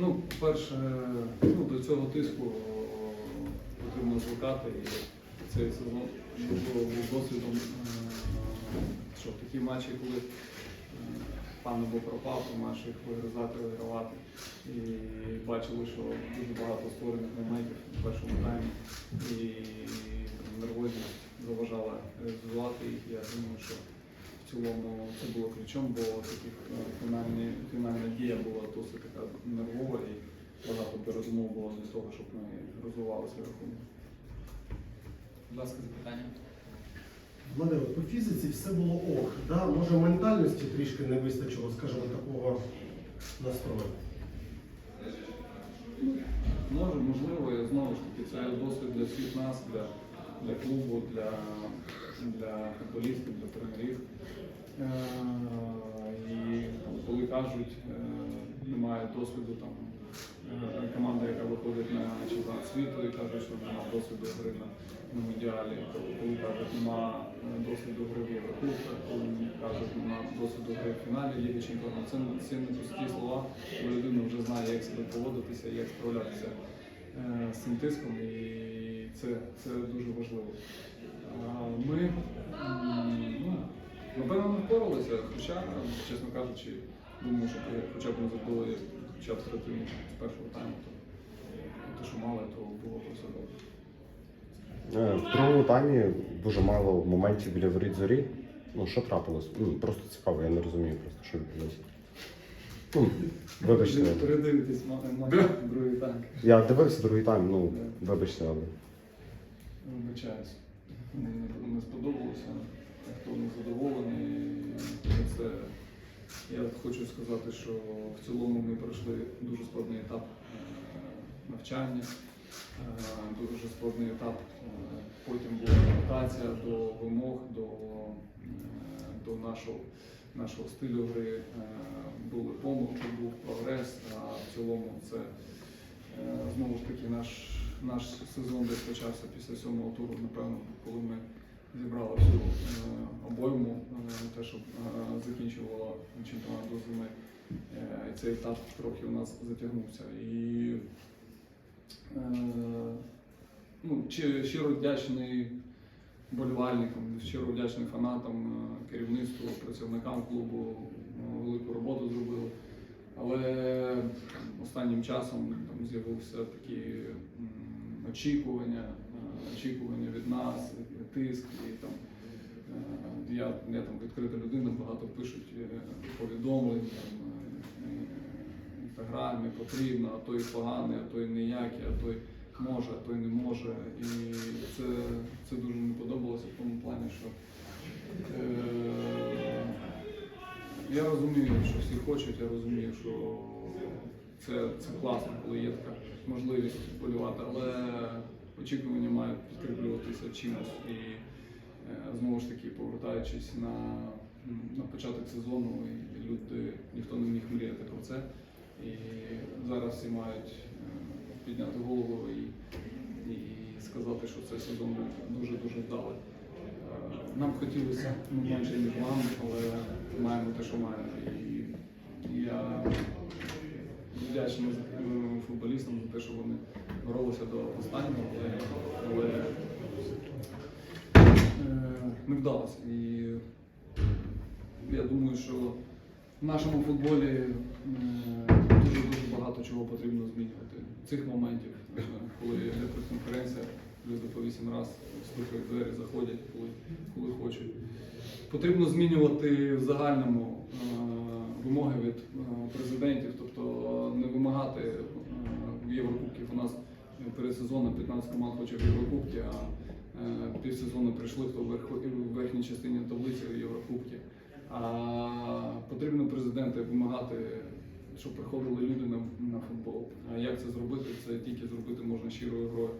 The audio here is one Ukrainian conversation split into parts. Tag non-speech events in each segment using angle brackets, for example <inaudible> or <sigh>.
Ну, перше, ну, до цього тиску потрібно звикати і цей сезон був досвідом, е, що такі матчі, коли е, пан або пропав, то маєш їх вигризати, вигравати. І бачили, що дуже багато створених моментів в першому таймі. І нервозність заважала реалізувати їх. Я думаю, що в цілому це було ключом, бо таких е, фінальні, фінальна дія була досить така нервова і багато передумов було для того, щоб ми розвивали свій рахунок. Будь ласка, запитання. Владимир, по фізиці все було ок. Да? Може ментальності трішки не вистачило, скажімо, такого настрою. Може, можливо, і знову ж таки, це досвід для всіх нас, для, для клубу, для, для футболістів, для тренерів. Е, і коли кажуть, е, немає досвіду там е, команда, яка виходить на чемпіонат світу і каже, що немає досвіду гри на, медіалі, коли кажуть, немає досвіду гри в Єврокубках, коли кажуть, немає досвіду гри в фіналі Ліги Чемпіонів. Це, це не пусті слова, бо людина вже знає, як себе поводитися, як справлятися з цим тиском, і це, це дуже важливо. Ми ну, напевно не впоралися, хоча, чесно кажучи, думаю, що хоча б не забули хоча б третину з першого тайму, то те, що мали, то було все добре. Е, В другому таймі дуже мало моментів біля воріт зорі. Ну, що трапилось? Ну, просто цікаво, я не розумію просто, що відбулося. Ну, вибачте, Передивитись матч, другий танк. я дивився другий тайм, ну, вибачте, але. Вибачаюсь. Не- сподобалося, хто не задоволений. Це я хочу сказати, що в цілому ми пройшли дуже складний етап е, навчання, е, дуже складний етап. е, Потім була адаптація до вимог, до, до нашого, нашого стилю гри. Були помилки, був прогрес, а в цілому це Знову ж таки, наш, наш сезон десь почався після сьомого туру, напевно, коли ми зібрали всю е, обойму, е, те, що е, закінчувало чемпіонат до зими. Цей етап трохи у нас затягнувся. І ну, щиро вдячний болівальникам, щиро вдячний фанатам, керівництву, працівникам клубу, велику роботу зробили. Але останнім часом там з'явився такі м, очікування, е, очікування від нас, тиск і там. е, Я, я там відкрита людина, багато пишуть е, повідомлень там, в інстаграмі, потрібно, а той поганий, а той ніякий, а той може, а той не може. І це, це дуже не подобалося в тому плані, що е, я розумію, що всі хочуть, я розумію, що це, це класно, коли є така можливість полювати, але очікування мають підкріплюватися чимось. І е, знову ж таки, повертаючись на, на початок сезону, і люди, ніхто не міг мріяти про це. І зараз всі мають е, підняти голову і, і сказати, що цей сезон дуже-дуже вдалий. Е, Нам хотілося ну, менше, ніж вам, але маємо те, що маємо. І я вдячний футболістам за те, що вони боролися до останнього, але, е, не вдалося. І я думаю, що в нашому футболі дуже-дуже багато чого потрібно змінювати. Цих моментів, коли прес-конференція, люди по вісім разів стукають двері, заходять, коли, коли хочуть. Потрібно змінювати в загальному е, вимоги від е, президентів, тобто не вимагати е, в Єврокубків. У нас перед сезоном 15 команд хоче в Єврокубки, а е, півсезону прийшли, хто в верхній частині таблиці Єврокубки. А потрібно президенти вимагати, щоб приходили люди на, на футбол. А як це зробити? Це тільки зробити можна щирою грою.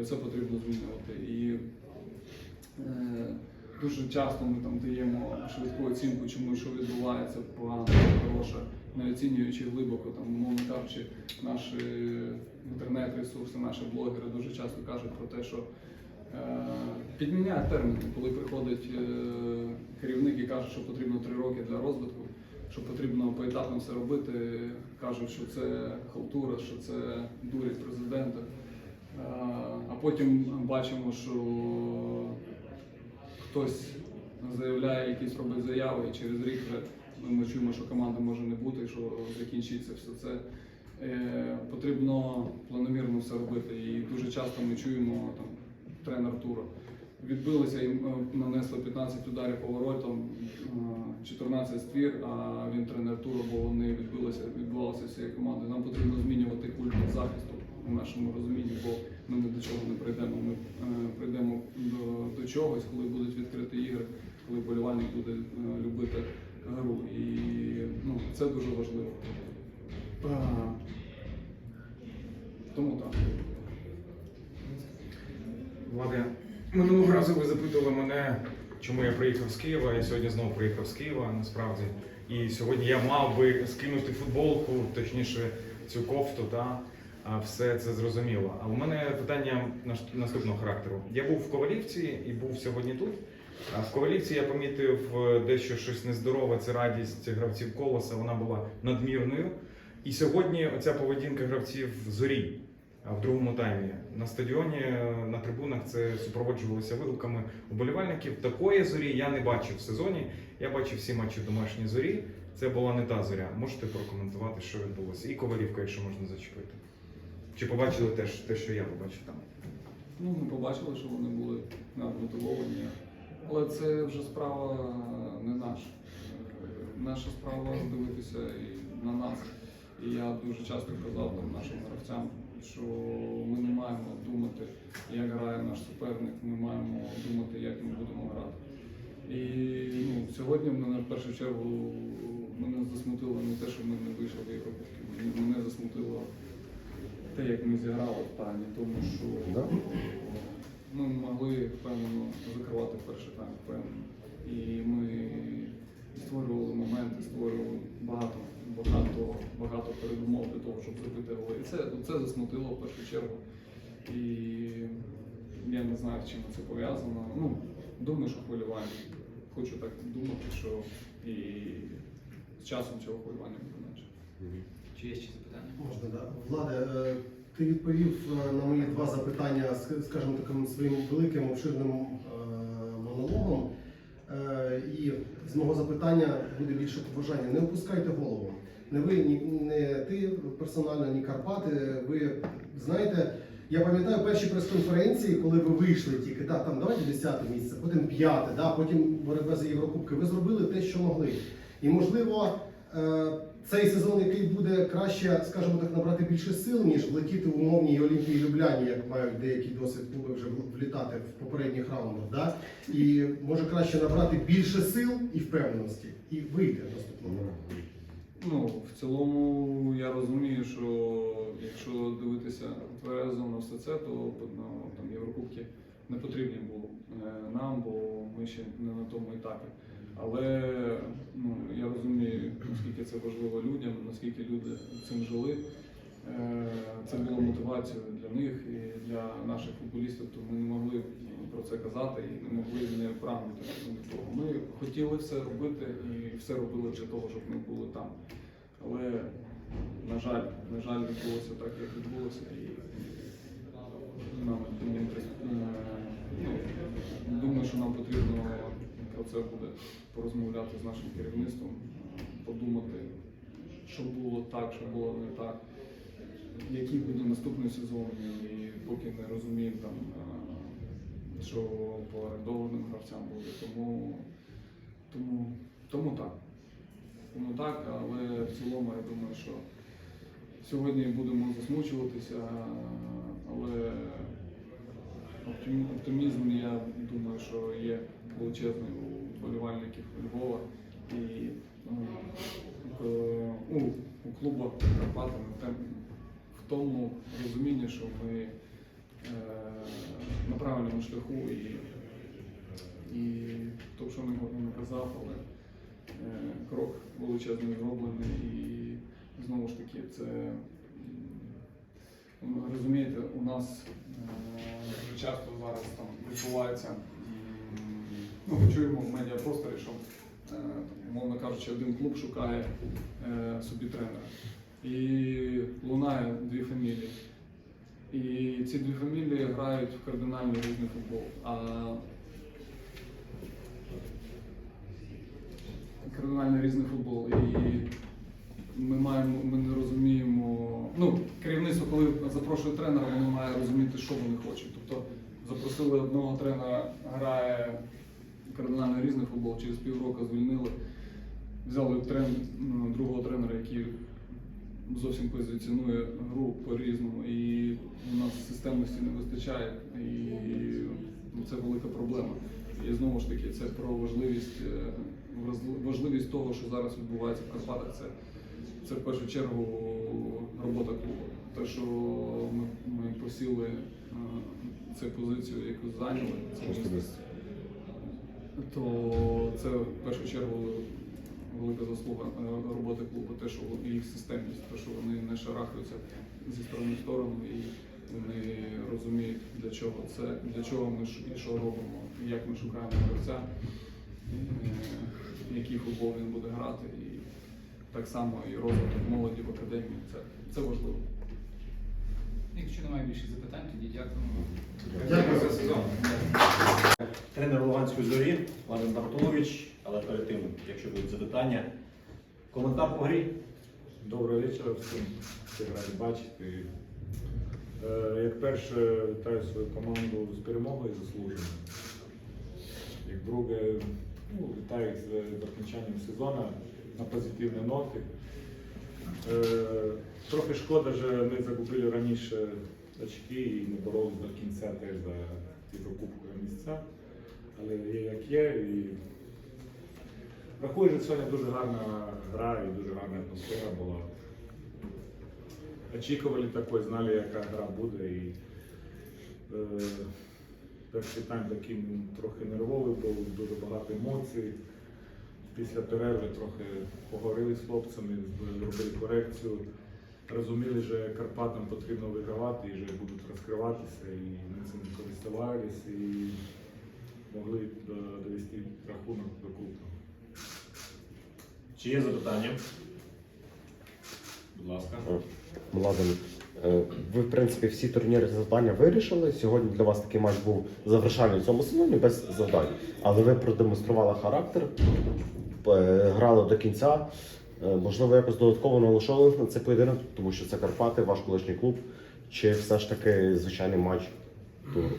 І це потрібно змінювати. І е, дуже часто ми там даємо швидку оцінку, чому що відбувається погано, хороше, не оцінюючи глибоко, там, умовно кажучи, наші інтернет-ресурси, наші блогери дуже часто кажуть про те, що е, підміняють терміни, коли приходить е, керівник і каже, що потрібно три роки для розвитку, що потрібно поетапно все робити. кажуть, що це халтура, що це дурість президента. Е, А потім бачимо, що хтось заявляє, якісь робить заяви, і через рік ми чуємо, що команди може не бути, що закінчиться все це. Е, Потрібно планомірно все робити. І дуже часто ми чуємо там тренер тура. Відбилися і е, нанесли 15 ударів поворотом, е, 14 ствір, а він тренер туру, бо вони відбилися, відбувалися всією командою. Нам потрібно змінювати культуру захисту у нашому розумінні, бо ми ні до чого не прийдемо. Ми е, прийдемо до, до чогось, коли будуть відкриті ігри, коли болівальник буде е, любити гру. І ну, це дуже важливо. Тому так. Влади, минулого разу ви запитували мене, чому я приїхав з Києва. Я сьогодні знову приїхав з Києва, насправді. І сьогодні я мав би скинути футболку, точніше цю кофту, та все це зрозуміло. А у мене питання наступного характеру. Я був в Ковалівці і був сьогодні тут. А В Ковалівці я помітив е, дещо щось нездорове. Це радість гравців колоса. Вона була надмірною. І сьогодні оця поведінка гравців зорі в другому таймі на стадіоні е, на трибунах це супроводжувалося вигуками уболівальників. Такої зорі я не бачив в сезоні. Я бачив всі матчі домашньої зорі. Це була не та зоря. Можете прокоментувати, що відбулося? І Ковалівка, якщо можна зачепити. Чи побачили теж те, що я побачив там? Ну, ми побачили, що вони були мотивовані, але це вже справа не наша. Наша справа дивитися і на нас. І я дуже часто казав там, нашим гравцям, що ми не маємо думати, як грає наш суперник, ми маємо думати, як ми будемо грати. І ну, сьогодні мене в першу чергу мене засмутило не те, що ми не вийшли в Європейську. Мене засмутило те, як ми зіграли в таймі, тому що Да. ми могли впевнено закривати перший тайм, впевнено. І ми створювали моменти, створювали багато, багато, багато передумов для того, щоб забити голи. І це, це засмутило в першу чергу. І я не знаю, з чим це пов'язано. Ну, думаю, що хвилювання. Хочу так думати, що і з часом цього хвилювання буде менше. Чи є ще запитання? Можна, да. Владе, ти відповів е, на мої два запитання, ск- скажімо таким своїм великим обширним е, монологом. Е, І з мого запитання буде більше побажання. Не опускайте голову. Не ви, ні не ти персонально, ні Карпати. Ви знаєте, я пам'ятаю перші прес-конференції, коли ви вийшли тільки, да, там давайте 10 місце, потім п'яте, да, потім боротьба за Єврокубки. Ви зробили те, що могли. І можливо, цей сезон, який буде краще, скажімо так, набрати більше сил, ніж влетіти в умовній Олімпії Любляні, як мають деякий досвід клуби вже влітати в попередніх раундах. Да? І може краще набрати більше сил і впевненості, і вийти наступного року. Ну, в цілому я розумію, що якщо дивитися тверезо на все це, то ну, там Єврокубки не потрібні були е, нам, бо ми ще не на тому етапі. Але ну, я розумію, наскільки це важливо людям, наскільки люди цим жили. Е, Це було мотивацією для них і для наших футболістів, то ми не могли про це казати і не могли не прагнути до того. Ми хотіли все робити і все робили для того, щоб ми були там. Але, на жаль, на жаль, відбулося так, як відбулося, і нам е, ну, думаю, що нам потрібно про це буде порозмовляти з нашим керівництвом, подумати, що було так, що було не так, який буде наступний сезон, і поки не розуміємо там, що по орендованим гравцям буде. Тому, тому, тому так. Тому так, але в цілому я думаю, що сьогодні будемо засмучуватися, але оптимізм, я думаю, що є величезний у болівальників Львова і ну, у, клубах Карпати в тому розумінні, що ми е, на правильному шляху і, і то, що не казав, але е, крок величезний зроблений. І знову ж таки це розумієте, у нас е, дуже часто зараз там відбувається, ми чуємо в медіапросторі, що е, умовно кажучи, один клуб шукає е, собі тренера. і лунає дві фамілії. І ці дві фамілії грають в кардинально різний футбол. А кардинально різний футбол. І ми маємо, ми не розуміємо. Ну, керівництво, коли запрошує тренера, воно має розуміти, що вони хочуть. Тобто запросили одного тренера, грає кардинально різний футбол, через півроку звільнили. Взяли трен, ну, другого тренера, який зовсім позиціонує гру по-різному. І у нас системності не вистачає. І ну, це велика проблема. І знову ж таки, це про важливість, е, важливість того, що зараз відбувається в Карпатах. Це, це в першу чергу робота клубу. Те, що ми, ми посіли е, цю позицію, яку зайняли, це то це в першу чергу велика заслуга е, роботи клубу, те, що їх системність, те, що вони не шарахаються зі сторони в сторону і вони розуміють, для чого це, для чого ми ш- і що робимо, як ми шукаємо гравця, е, який футбол він буде грати, і так само і розвиток молоді в академії. Це, це важливо. Якщо немає більше запитань, тоді дякуємо. Дякую. за сезон. Тренер Луганської зорі Владимир Бартулович, але перед тим, якщо будуть запитання, коментар по грі. Доброго вечора всім, всіх раді бачити. Е, Як перше, вітаю свою команду з перемогою заслуженою. Як друге, ну, вітаю з закінченням сезону на позитивні ноти. Е, Трохи шкода, що ми загубили раніше очки і не боролися до кінця теж за ті покупкові місця. Але є як є. І Рахую, що сьогодні дуже гарна гра і дуже гарна атмосфера була. Очікували такої, знали, яка гра буде. І, е, перший тайм такий трохи нервовий був, дуже багато емоцій. Після перерви трохи поговорили з хлопцями, зробили корекцію. Розуміли, що Карпатам потрібно вигравати і що будуть розкриватися, і ми цим користувалися і могли довести рахунок до крупного. Чи є запитання? Будь ласка. Младен, е, ви, в принципі, всі турніри завдання вирішили. Сьогодні для вас такий матч був завершальний в цьому сезоні без завдань. Але ви продемонстрували характер, е, грали до кінця. Е, Можливо, якось додатково налаштовували на цей поєдинок, тому що це Карпати, ваш колишній клуб, чи все ж таки звичайний матч туру?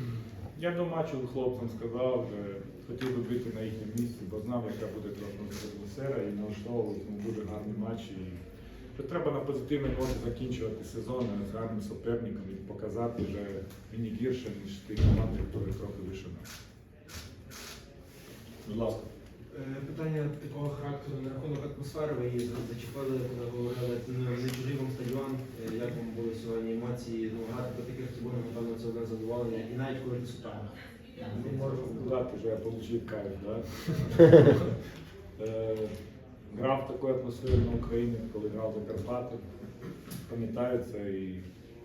Я до матчу хлопцям сказав, що хотів би бути на їхньому місці, бо знав, яка буде атмосфера і налаштовувати на дуже гарний матч. Треба на позитивній ноті закінчувати сезон з гарним суперником і показати, він не гірше, ніж ті команди, які трохи вище. Будь ласка. Е, Питання такого характеру на рахунок атмосфери. Ви її зачепили, коли говорили ну, не чужий вам стадіон. Е, Як вам були сьогодні емоції? Ну, грати по таких трибунах, напевно, це одне задоволення. І навіть коли ти суперник. Ну, можу сказати, що я отримав кайф, да? <laughs> Е, Грав в такій атмосфері на Україні, коли грав за Карпати. Пам'ятаю це і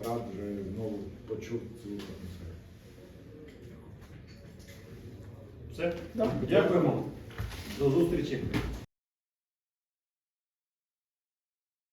правда вже знову почув цю атмосферу. Все? Дякуємо. До зустрічі.